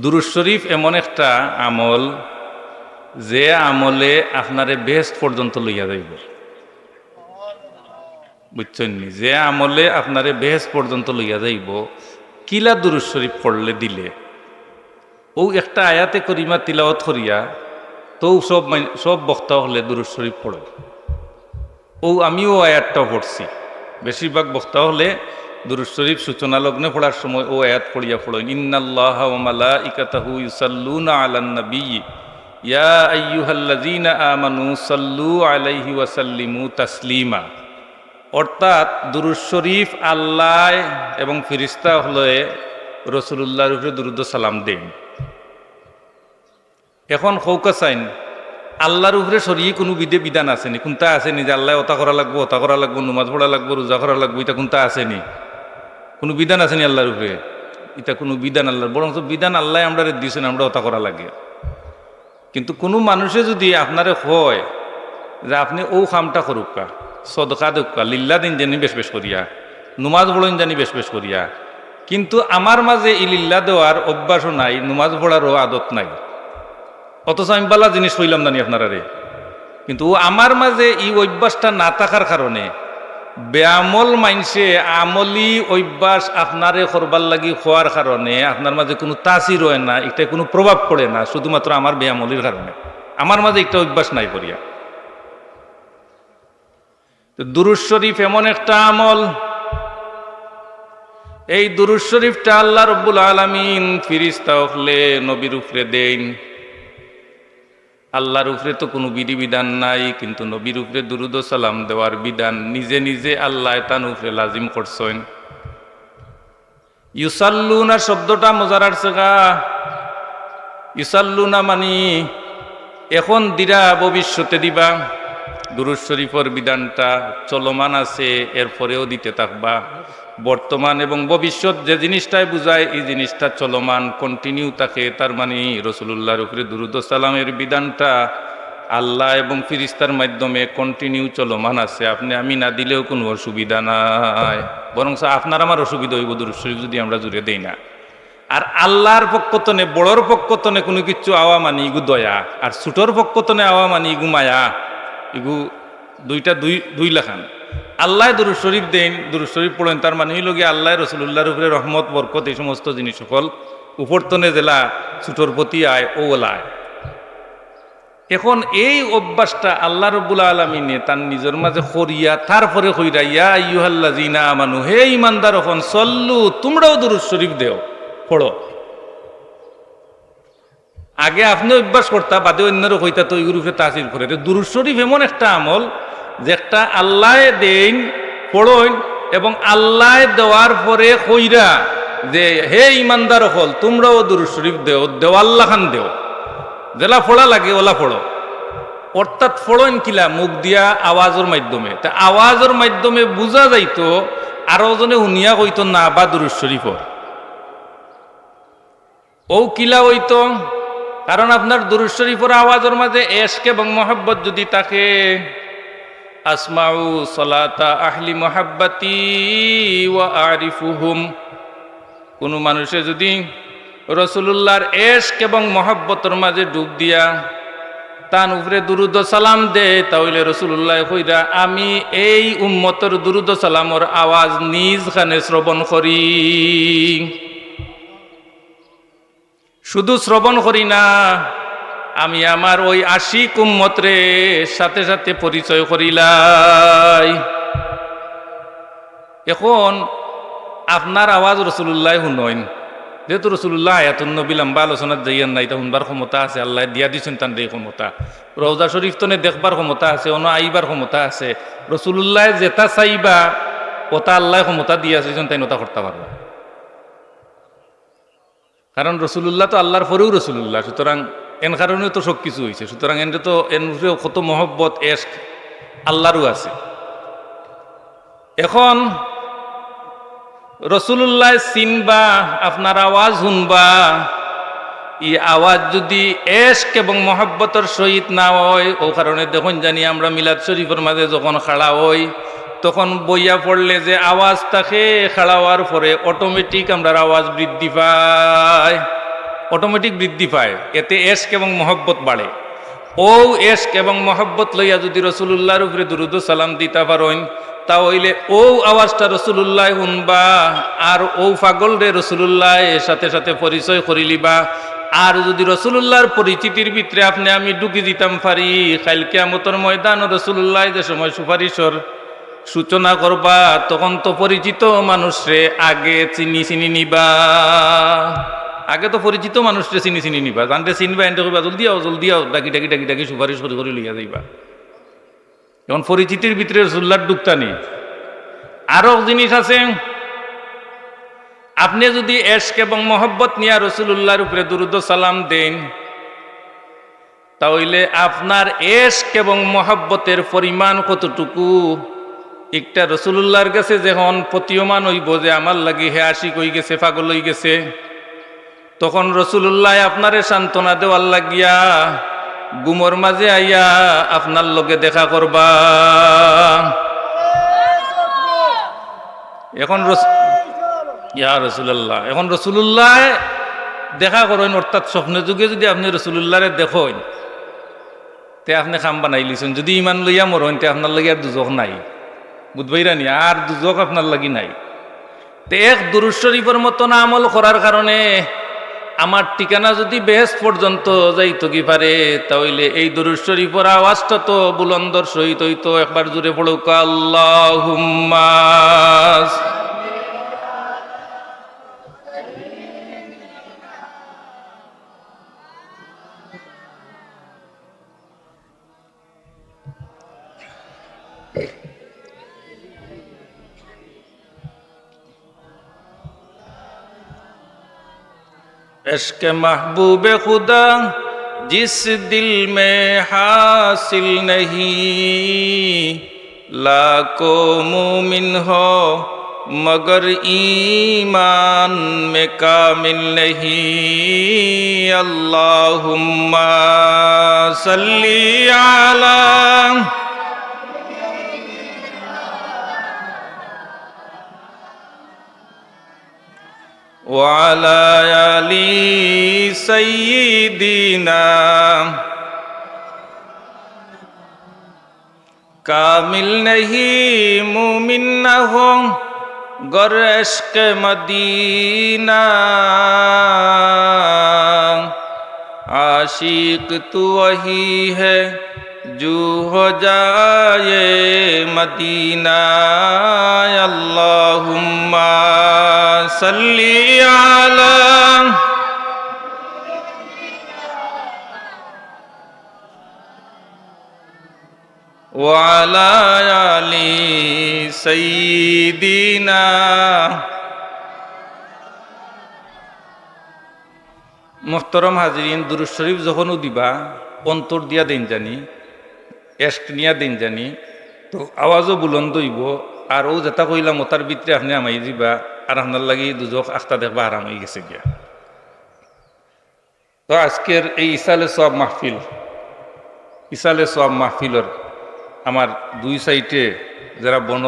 দুরুজ শরীফ এমন একটা আমল যে আমলে আপনারে বেস্ট পর্যন্ত লইয়া যাইব। বুঝছেন নি? যে আমলে আপনারে বেহেস পর্যন্ত লইয়া যাইব, কিলা দুরুজ শরীফ পড়লে দিলে? ও একটা আয়াতে করিমা তিলাওয়াত করিয়া তো সব সব বক্তা হলে দুরুজ শরীফ পড়ে। ও আমিও আয়াতটাও পড়ছি। বেশিরভাগ বক্তা হলে দুরুজ শরীফ সূচনা লগ্নে পড়ার সময় ও আয়াত পড়িয়া পড়েন, ইন্নাল্লাহ ওয়া মালাইকাতাহু ইউসাল্লুনা আলান নবী ইয়া আইয়ুহাল্লাযীনা আমানু সাল্লু আলাইহি ওয়া সাল্লিমু তাসলিমা। অর্থাৎ দুরুজ শরীফ আল্লাহ এবং ফিরিস্তা হলে রসুল্লাহর উপরে দুরুদ সালাম দেন। এখন হৌকা চাইন আল্লাহর উপরে সরিয়ে কোনো বিধে বিধান আসেনি কোনটা আসেনি যে আল্লাহ ওতা করা লাগবো ওতা করা লাগবো, নুমাজ পড়া লাগবো, রোজা করা লাগবো, এটা কোনটা আসেনি কোনো বিধান আসেনি আল্লাহর উপরে? এটা কোনো বিধান আল্লাহর বরং বিধান আল্লাহ আমরা দিয়েছেন, আমরা ওতা করা লাগে। কিন্তু কোনো মানুষে যদি আপনারে হয় যে আপনি ও কামটা করুকা সদকা দুকা লিল্লা দিন জানি বেশ বেশ করিয়া, নুমাজ পড়েন জানি বেশ বেশ করিয়া, কিন্তু আমার মাঝে ই লিল্লা দেওয়ার অভ্যাসও নাই, নুমাজ পড়ারও আদত নাই। অথচ আমি বালা জিনিস হইলাম জানি আপনারা রে কিন্তু আমার মাঝে এই অভ্যাসটা না থাকার কারণে ব্যামল মাইনসে আমলি অভ্যাস আপনারে করবার লাগি হওয়ার কারণে আপনার মাঝে কোনো তাসির হয় না এটা কোনো প্রভাব পড়ে না, শুধুমাত্র আমার ব্যামলির কারণে। আমার মাঝে একটা অভ্যাস নাই করিয়া দুরুজ শরীফ এমন একটা আমল, এই দুরুজ শরীফটা আল্লাহ রব্বুল আলমিন ফিরিস্তা হলে নবীর উপরে দেন। আল্লাহর উপরে তো কোনো বিধিবিধান নাই, কিন্তু নবীর উপরে দুরুদ সালাম দেওয়ার বিধান নিজে নিজে আল্লাহ তান উপরে লাজিম করছেন। ইউসাল্লুনা শব্দটা মজারার সেগা ইউসাল্লুনা মানি এখন দিরা ভবিষ্যতে দিবা দুরুজ শরীফর বিধানটা চলমান আছে, এরপরেও দিতে থাকবা। বর্তমান এবং ভবিষ্যৎ যে জিনিসটাই বুঝায়, এই জিনিসটা চলমান কন্টিনিউ থাকে। তার মানে রসুল্লাহর উপরে দুরুদ সালামের বিধানটা আল্লাহ এবং ফিরিস্তার মাধ্যমে কন্টিনিউ চলমান আছে। আপনি আমি না দিলেও কোনো অসুবিধা নাই। বরং আপনার আমার অসুবিধা হইব দুরুদ শরীফ যদি আমরা জুড়ে দেই না। আর আল্লাহর পক্ষতনে বড়র পক্ষতনে কোনো কিছু আওয়া মানি ইগু দয়া, আর ছোটর পক্ষতনে আওয়া মানি ইগু মায়া। ইগু দুইটা দুই দুই লেখান। আল্লাহ দুরু শরীফ দেন, দুরু শরীফ পড়েন, তার মানে হইল গিয়ে আল্লাহ রসুল্লাহর উপরে রহমত, বরকত এই সমস্ত জিনিস সকল উপরতনে জেলা ছোটর প্রতি আয় ওলায়। এখন এই অভ্যাসটা আল্লাহ রব্বুল আলমিনে তার নিজের মাঝে করিয়া, তারপরে কইরা, ইয়া ইউহাল্লা জিনা আমানু, হে ইমানদার এখন সল্লু, তোমরাও দুরুদ শরীফ দেও, পড়ো। আগে আপনি অভ্যাস করতা, বাদে অন্যেরও কইতা তো উপরে তাসির করে। দুরুদ শরীফ এমন একটা আমল যে একটা আল্লাহ দেন পড়ইন এবং আল্লাহ দেওয়ার পরে কইরা যে, হে ইমানদার হল, তোমরাও দুরুদ শরীফ দেও দেও আল্লাহ খান দেও। জেলা ফোড়া লাগে ওলা ফোড়ো। অর্থাৎ ফোড়ন কিলা, মুখ দিয়া আওয়াজের মাধ্যমে। তা আওয়াজের মাধ্যমে বুঝা যাইতো, আরও জনে শুনিয়া কইতো, না বা দুরুদ শরীফর ও কিলা হইতো, কারণ আপনার দুরুদ শরীফের আওয়াজের মাঝে এশক এবং মহব্বত যদি থাকে আসমাউ সলাতা আহলি মহাব্বাতি ওয়া আরিফুহুম কোনো মানুষে যদি রসুল্লাহর এশক এবং মহব্বতের মাঝে ডুব দিয়া তান উপরে দুরুদ সালাম দে, তাহলে রসুল্লাহ কইরা, আমি এই উম্মতর দুরুদ সালামর আওয়াজ নিজ খানে শ্রবণ করি। শুধু শ্রবণ করি না আমি আমার ওই আশি কুম্মতরে সাথে সাথে পরিচয় করিলাই। এখন আপনার আওয়াজ রসুল্লাহ শুনইন। যেহেতু রসুল্লাহ আয়াতুন নবী লম্বা আলোচনার যাইয়ান নাই, তা শুনবার ক্ষমতা আছে, আল্লাহ দিয়া দিয়েছেন তান এই ক্ষমতা। রোজা শরীফ তনে দেখবার ক্ষমতা আছে, অন্য আইবার ক্ষমতা আছে। রসুল্লাহ যেটা চাইবা, ওটা আল্লাহ ক্ষমতা দিয়া দিয়েছেন তাই নতা করতে পারবা। কারণ রসুল্লাহ তো আল্লাহর পরেও রসুল্লাহ, সুতরাং এন কারণেও তো সব কিছু হয়েছে সুতরাং এন তো, এন কত মহব্বত, এশক, আল্লাহরও আছে। এখন রসুল্লাহ চিনবা, আপনার আওয়াজ শুনবা ই আওয়াজ যদি এশক এবং মহব্বতের সহিত না হয়, ও কারণে দেখুন জানি আমরা মিলাদ শরীফের মাঝে যখন খাড়া হই, তখন বইয়া পড়লে যে আওয়াজ থাকে খাড়া হওয়ার পরে অটোমেটিক আমরা আওয়াজ বৃদ্ধি পায়। অটোমেটিক বৃদ্ধি পায়। এতে এশক এবং মহব্বত বাড়ে। ও এশক এবং মহব্বত লইয়া যদি রসুল্লাহর উপরে দুরুদ সালাম দিতে পারেন তা হইলে ও আওয়াজটা রসুল্লাহ শুনবা, আর ও পাগল রে রসুল্লাহ সাথে সাথে পরিচয় করিলিবা আর যদি রসুল্লাহর পরিচিতির ভিতরে আপনি আমি ঢুকি দিতাম পারি কালকে আমতর ময়দান রসুল্লাহ যে সময় সুপারিশর সূচনা করবা, তখন তো পরিচিত মানুষরে আগে চিনি চিনি নিবা। আগে তো পরিচিত মানুষরে চিনি চিনি নিবা। জানতে চিনবা, এনতে করবা জলদি আও জলদি আও, ডাকি ডাকি ডাকি ডাকি, সুপারিশ করে করে লইয়া যাইবা। এখন পরিচিতির ভিতরে ডুবতা নেই। আরও জিনিস আছে, আপনি যদি এশক এবং মহব্বত নিয়ে রসুল্লাহর উপরে দুরুদ সালাম দেন, তাহলে আপনার এশক এবং মহব্বতের পরিমাণ কতটুকু? একটা রসুল্লাহর কাছে যখন প্রতীয়মান হইব যে আমার লাগি হে আশিক হই গেছে, পাগল হই গেছে তখন রসুল্লাহ আপনারে সান্ত্বনা দেওয়ার লাগিয়া গুমর মাঝে আইয়া আপনার লগে দেখা করবা। এখন ইয়া রসুল্লাহ, এখন রসুল্লাহ দেখা করেন, অর্থাৎ স্বপ্নের যুগে যদি আপনি রসুল্লাহরে দেখেন, তে আপনি খাম বানাই লিছেন। যদি ইমান লইয়া মরেন, তে আপনার লাগে আর দুজক নাই। বুধবাইরা নি আর দুজক আপনার লাগি নাই। তে এক দুরুজ শরীফের মতন আমল করার কারণে আমার ঠিকানা যদি বেহেস পর্যন্ত যাইতো কি পারে, তাহলে এই দুরুশ্বরী পরা আওয়াজটা তো বুলন্দর সহিত হইতো। একবার জুড়ে পড়ুক আল্লাহ عشق محبوب خدا جس دل میں حاصل نہیں۔ لاکھوں مومن ہو مگر ایمان میں کامل نہیں۔ اللہم صلی علی وعلى آل سيدنا کامل نہیں مومن نہ ہوں گر عشق مدینہ عاشق تو وہی ہے جو ہو جائے مدینہ اللہم صل على وعلى آل سيدنا মোহতরম হাজিরিন দুরুজ শরীফ যখন দিবা অন্তর দিয়া দিন জানি এস্ট নিয়া দিন জানি তো আওয়াজও বুলন্দ হইব আর ও যেটা কইলাম ওতার ভিতরে আপনি আমাই দিবা আর আপনার লাগি দুজক আখতা দেখবা আরাম হয়ে গেছে গিয়া। তো আজকের এই ইসালে সব মাহফিল, ইসালে সব মাহফিলর আমার দুই সাইডে যারা বন,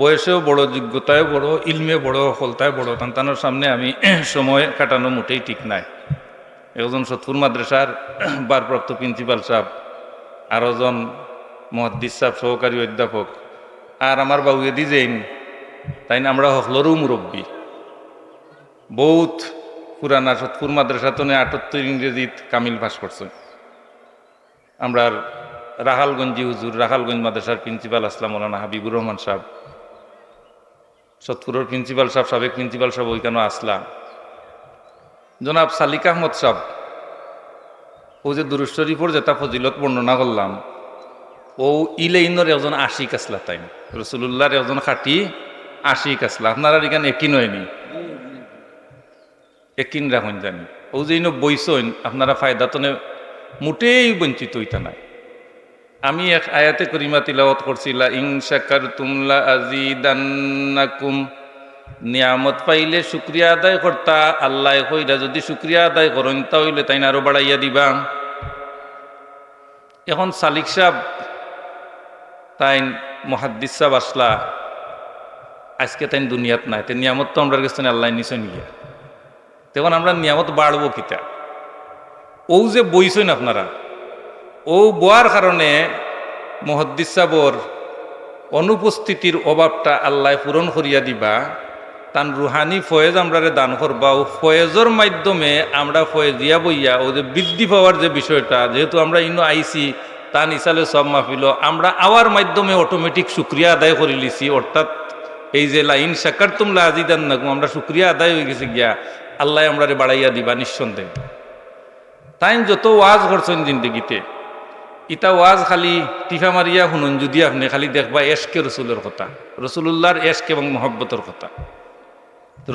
বয়সেও বড় যোগ্যতায় বড়, ইলমে বড় সফলতায় বড়, তান্তানোর সামনে আমি সময় কাটানো মোটেই ঠিক নাই। একজন সৎপুর মাদ্রাসার ভারপ্রাপ্ত প্রিন্সিপাল সাহেব আর একজন মহাদ্দিস সাহেব, সহকারী অধ্যাপক, আর আমার বাবু এদি যেইন তাই না আমরা হকলরও মুরব্বী। বহুত পুরানা সৎপুর মাদ্রাসা তো আটাত্তর ইংরেজিত কামিল পাস করছে। আমরা রাহালগঞ্জি হুজুর, রাহালগঞ্জ মাদ্রাসার প্রিন্সিপাল আসলাম মৌলানা হাবিবুর রহমান সাহেব। সৎপুরের প্রিন্সিপাল সাহেব, সাবেক প্রিন্সিপাল সাহেব ওইখানে আসলাম। জনাব সালিক আহমদ সাহেব, ও যে দুরুজ শরীফর যেটা ফজিলত বর্ণনা করলাম। ও ইলেইনর একজন আশিক আসলা তাই রসুল্লাহর একজন খাটি আশিক আসলা। আপনারা এখানে একিন হয়নি একিন রাখুন জানি। ও যে ইনো বইসইন, আপনারা ফায়দা তো মোটেই বঞ্চিত হইতা নাই। আমি এক আয়াতে করিমা তিলাওয়াত করছিলা ইং শাকার তুমলা আজিদান্নাকুম নিয়ামত পাইলে শুক্রিয়া আদায় করতা, আল্লাহ কইরা যদি শুক্রিয়া আদায় করেন, তাহলে তাই আরও বাড়াইয়া দিবা। এখন সালিক সাহ তাই মহাদ্দিস সাহ আসলা আজকে তাই দুনিয়াত নাই তে নিয়ামত তো আমরা কাছে আল্লাহ নিশ্চয় নিয়ে। তখন আমরা নিয়ামত বাড়বো কিতা? ও যে বইছেন আপনারা, ও বোয়ার কারণে মহদ্দিস সাবর অনুপস্থিতির অভাবটা আল্লাহ পূরণ করিয়া দিবা, তান রুহানি ফয়েজ আমরা দান করবা, ও ফয়েজর মাধ্যমে আমরা ফয়েজিয়া বইয়া, ও যে বৃদ্ধি পাওয়ার যে বিষয়টা, যেহেতু আমরা ইনো আইসি তান ইসালে সব মাহফিল আমরা আওয়ার মাধ্যমে অটোমেটিক সুক্রিয়া আদায় করে লিছি অর্থাৎ এই যে লাইন সাকার তুমলা আজিদান নাকুম আমরা সুক্রিয়া আদায় হয়ে গেছে গিয়া, আল্লাহ আমরা বাড়াইয়া দিবা নিঃসন্দেহ। তাই যত ওয়াজ করছেন জিন্দগিতে ইটা ওয়াজ খালি টিফা মারিয়া শুনুন, যদি আপনি খালি দেখবা এশকে রসুলের কথা, রসুলুল্লাহর এশক এবং মহব্বতের কথা।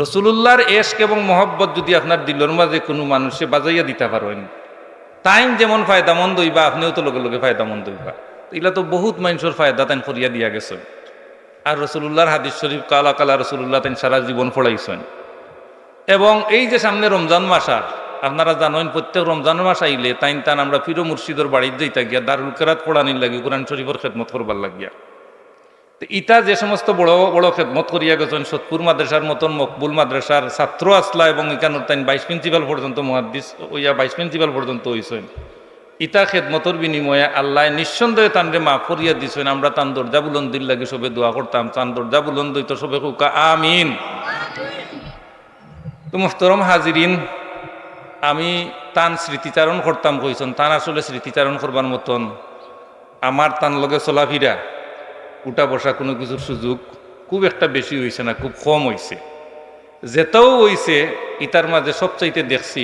রসুলুল্লাহর এশক এবং মহব্বত যদি আপনার দিলর মাঝে কোনো মানুষে বাজাইয়া দিতে পারেন টাইম যেমন ফায়দামন্দ হইবা, আপনিও তো লগে লগে ফায়দামন্দ হইবা। এগুলা তো বহুত মানুষের ফায়দা তাই করিয়া দিয়া গেছেন। আর রসুলুল্লাহর হাদিস শরীফ, কালা কালা রসুল্লাহ তাই সারা জীবন পড়াইছেন এবং এই যে সামনে রমজান মাস আর, আপনারা জানেন প্রত্যেক রমজান মাস আইলে তাইন তান আমরা ফিরো মুর্শিদর বাড়ির যাইতা গিয়া দারুল কেরাত পড়ানির লাগি, কোরআন শরীফের খেদমত করবার লাগিয়া। তো ইটা যে সমস্ত বড় বড় খেদমত করিয়া গেছেন সৎপুর মাদ্রাসার মতন, মকবুল মাদ্রাসার ছাত্র আসলা এবং এখানোর তাই বাইশ প্রিন্সিপাল পর্যন্ত, মহাদিস ওইয়া বাইশ প্রিন্সিপাল পর্যন্ত হইছেন। ইটা খেদমতর বিনিময়ে আল্লাহ নিঃসন্দেহে তানরে মাফ করিয়া দিছেন। আমরা তান দরজা বুলন্দির লাগে সবে দোয়া করতাম। তান দরজা বুলন্দ হইতো সবে কুকা আমিন। তো মোহতরম হাজিরিন, আমি তান স্মৃতিচারণ করতাম কইছেন। তান আসলে স্মৃতিচারণ করবার মতন। আমার তান লগে চলাফিরা, উঠা বসা কোনো কিছুর সুযোগ খুব একটা বেশি হয়েছে না, খুব কম হয়েছে যেটাও হয়েছে ইতার মাঝে সবচাইতে দেখছি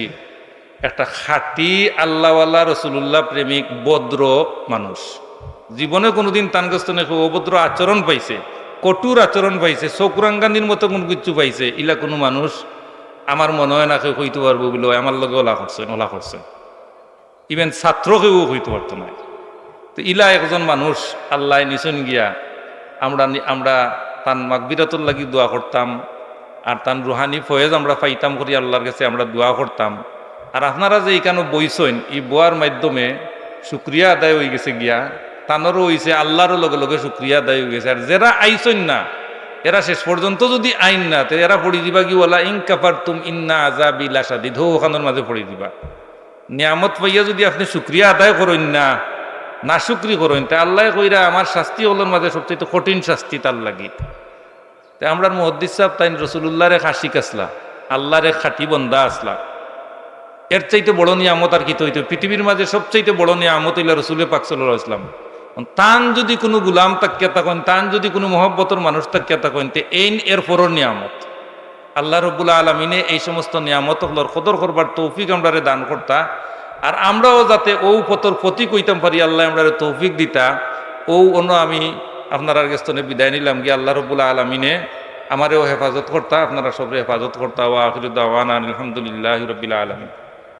একটা খাঁটি আল্লাহওয়ালা রসুল্লাহ প্রেমিক, ভদ্র মানুষ। জীবনে কোনোদিন তানগ্রস্ত নাকি অভদ্র আচরণ পাইছে, কটুর আচরণ পাইছে, চকুরাঙ্গানির মতো কোনো কিছু পাইছে, ইলা কোনো মানুষ আমার মনে হয় না কেউ হইতে পারব বলে আমার লগে ওলা করছেন ওলা করছেন ইভেন ছাত্রকেও হইতে পারতো না। তো ইলা একজন মানুষ, আল্লাহ নিচন গিয়া, আমরা আমরা তান মাকবিরাতুর লাগি দোয়া করতাম, আর তান রুহানি ফয়েজ আমরা পাইতাম করি, আল্লাহর কাছে আমরা দোয়া করতাম। আর আপনারা যে এখানে বইছেন, এই বোয়ার মাধ্যমে শুক্রিয়া আদায় হয়ে গেছে গিয়া, তানোরও হয়েছে আল্লাহরও লগে লগে শুক্রিয়া আদায় হয়ে গেছে। আর যারা আইসন না, এরা শেষ পর্যন্ত যদি আইন না, তো এরা পড়ি দিবা কি বলা ইং কাপার তুম ইন্না আজাবি লাসাদি ধো ওখানোর মাঝে পড়ি দিবা। নিয়ামত পাইয়া যদি আপনি শুক্রিয়া আদায় করেন না না শুক্রি করেন, তা আল্লাহ কইরা, আমার শাস্তি হলোর মাঝে সবচেয়ে কঠিন শাস্তি তার লাগি। তা আমরা মহদ্দিস সাহেব তাই রসুল্লাহরে খাসিক আসলা আল্লাহরে খাটি বন্দা আসলা। এর চাইতে বড় নিয়ামত আর কি হইতো পৃথিবীর মাঝে সবচাইতে বড় নিয়ামত হইলা রসুলের পাক সাল্লাহ ইসলাম তান যদি কোনো গুলাম তাকিয়া থাকেন, তান যদি কোনো মহব্বতর মানুষ তাকিয়া থাকেন, তে এই এর পরর নিয়ামত। আল্লাহ রব্বুল্লা আলমিনে এই সমস্ত নিয়ামত হলোর কদর করবার তৌফিক আমরা দান করতা। আর আমরাও যাতে ও পতর প্রতি কইতাম পারি, আল্লাহ আমরা তৌফিক দিতা। ও অন্য আমি আপনার গেস্তনে বিদায় নিলাম গিয়ে আল্লাহ রব্বুল্লা আলমিনে আমারেও হেফাজত করতা, আপনারা সবরে হেফাজত করতা। ওয়া আখিরুদ্দাওয়ান আলহামদুলিল্লাহ রবিল্লা আলমিন।